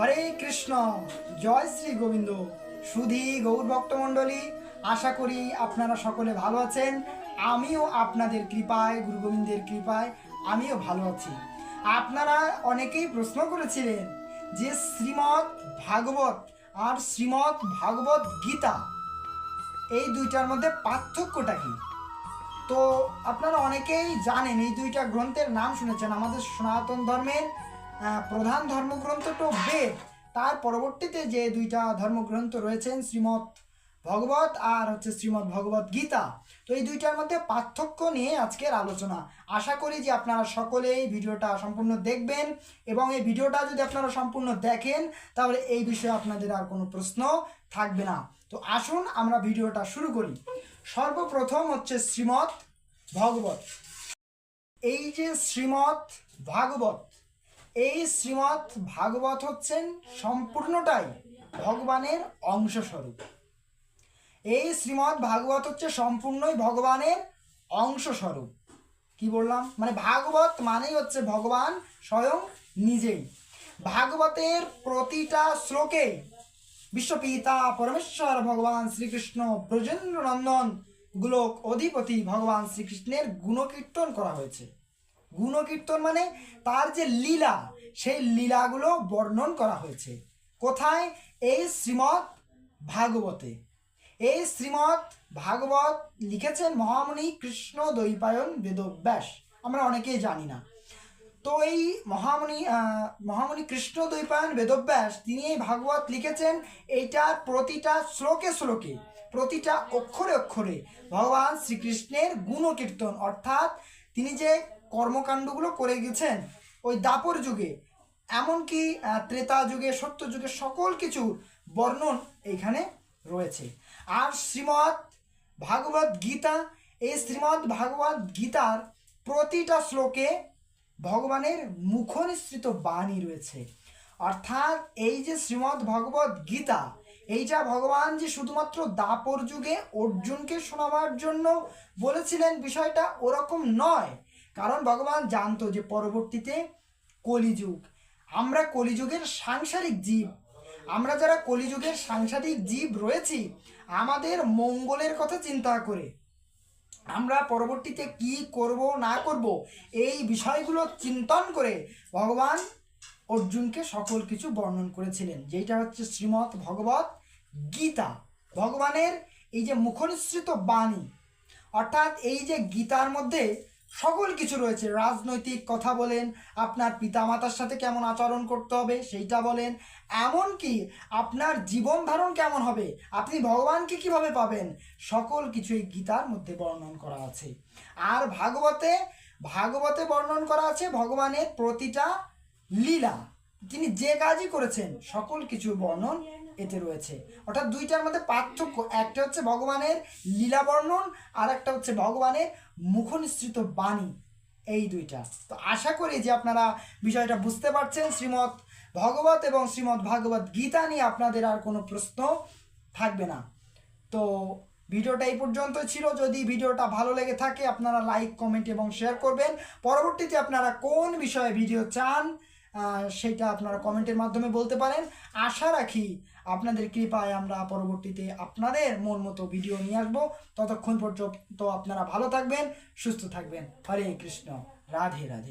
হরে কৃষ্ণ, জয় শ্রী গোবিন্দ। সুধী গৌর ভক্তমণ্ডলী আশা করি আপনারা সকলে ভালো আছেন। আমিও আপনাদের কৃপায়, গুরু গোবিন্দের কৃপায় আমিও ভালো আছি। আপনারা অনেকেই প্রশ্ন করেছিলেন যে শ্রীমৎ ভাগবত আর শ্রীমৎ ভাগবত গীতা, এই দুইটার মধ্যে পার্থক্যটা কি? তো আপনারা অনেকেই জানেন এই দুইটা গ্রন্থের নাম শুনেছেন, আমাদের সনাতন ধর্মের প্রধান ধর্মগ্রন্থ তো বেদ। তার পরবর্তীতে যে দুইটা ধর্মগ্রন্থ রয়েছেন, শ্রীমৎ ভগবত আর হচ্ছে শ্রীমৎ ভগবত গীতা। তো এই দুইটার মধ্যে পার্থক্য নিয়ে আজকের আলোচনা। আশা করি যে আপনারা সকলে এই ভিডিওটা সম্পূর্ণ দেখবেন এবং এই ভিডিওটা যদি আপনারা সম্পূর্ণ দেখেন, তাহলে এই বিষয়ে আপনাদের আর কোনো প্রশ্ন থাকবে না। তো আসুন আমরা ভিডিওটা শুরু করি। সর্বপ্রথম হচ্ছে শ্রীমৎ ভগবত। এই যে শ্রীমৎ ভাগবত এই শ্রীমৎ ভাগবত হচ্ছেন সম্পূর্ণটাই ভগবানের অংশস্বরূপ। এই শ্রীমৎ ভাগবত হচ্ছে সম্পূর্ণই ভগবানের অংশস্বরূপ। কি বললাম? মানে ভাগবত মানেই হচ্ছে ভগবান স্বয়ং নিজেই। ভাগবতের প্রতিটা শ্লোকে বিশ্বপিতা পরমেশ্বর ভগবান শ্রীকৃষ্ণ ব্রজেন্দ্র নন্দন গোলক অধিপতি ভগবান শ্রীকৃষ্ণের গুণকীর্তন করা হয়েছে। গুণকীর্তন মানে তার যে লীলা, সেই লীলাগুলো বর্ণন করা হয়েছে। কোথায়? এই শ্রীমৎ ভাগবতে। এই শ্রীমৎ ভাগবত লিখেছেন মহামণি কৃষ্ণ দৈপায়ন বেদব্যাস। আমরা অনেকেই জানি না। তো এই মহামণি মহামণি কৃষ্ণ দৈপায়ন বেদব্যাস, তিনি এই ভাগবত লিখেছেন এইটার প্রতিটা শ্লোকে শ্লোকে, প্রতিটা অক্ষরে অক্ষরে ভগবান শ্রীকৃষ্ণের গুণকীর্তন। অর্থাৎ তিনি যে কর্মকাণ্ডগুলো করে গেছেন ওই দাপর যুগে। এমনকি ত্রেতা যুগে, সত্য যুগে সকল কিছুর বর্ণন এইখানে রয়েছে। আর শ্রীমৎ ভাগবত গীতা, এই শ্রীমৎ ভাগবত গীতার প্রতিটা শ্লোকে ভগবানের মুখনিসৃত বাণী রয়েছে। অর্থাৎ এই যে শ্রীমৎ ভগবত গীতা, এইটা ভগবান যে শুধুমাত্র দাপর যুগে অর্জুনকে শোনাবার জন্য বলেছিলেন বিষয়টা ওরকম নয়। কারণ ভগবান জানতো যে পরবর্তীতে কলিযুগ। আমরা কলিযুগের সাংসারিক জীব। আমরা যারা কলিযুগের সাংসারিক জীব রয়েছি, আমাদের মঙ্গলের কথা চিন্তা করে। আমরা পরবর্তীতে কি করব, না করব, এই বিষয়গুলো চিন্তন করে ভগবান অর্জুনকে সকল কিছু বর্ণন করেছিলেন। যেটা হচ্ছে শ্রীমৎ ভগবত গীতা। ভগবানের এই যে মুখনিসৃত বাণী, অর্থাৎ এই যে গীতার মধ্যে সকল কিছু রয়েছে। রাজনৈতিক কথা বলেন, আপনার পিতামাতার সাথে কেমন আচরণ করতে হবে সেইটা বলেন, এমনকি আপনার জীবন ধারণ কেমন হবে, আপনি ভগবানকে কীভাবে পাবেন, সকল কিছু এই গীতার মধ্যে বর্ণন করা আছে। আর ভাগবতে ভাগবতে বর্ণন করা আছে ভগবানের প্রতিটা লীলা। তিনি যে কাজই করেছেন, সকল কিছুর বর্ণন এতে রয়েছে। অর্থাৎ দুইটার মধ্যে পার্থক্য, একটা হচ্ছে ভগবানের লীলা বর্ণন আর একটা হচ্ছে ভগবানের মুখনিসৃত বাণী, এই দুইটা। তো আশা করি যে আপনারা বিষয়টা বুঝতে পারছেন। শ্রীমৎ ভগবত এবং শ্রীমৎ ভাগবত গীতা নিয়ে আপনাদের আর কোনো প্রশ্ন থাকবে না। তো ভিডিওটা এই পর্যন্ত ছিল। যদি ভিডিওটা ভালো লেগে থাকে, আপনারা লাইক, কমেন্ট এবং শেয়ার করবেন। পরবর্তীতে আপনারা কোন বিষয়ে ভিডিও চান সেটা আপনারা কমেন্টের মাধ্যমে বলতে পারেন। আশা রাখি আপনাদের কৃপায় আমরা পরবর্তীতে আপনাদের মন মতো ভিডিও নিয়ে আসব। ততক্ষণ পর্যন্ত আপনারা ভালো থাকবেন, সুস্থ থাকবেন। হরে কৃষ্ণ। রাধে রাধে।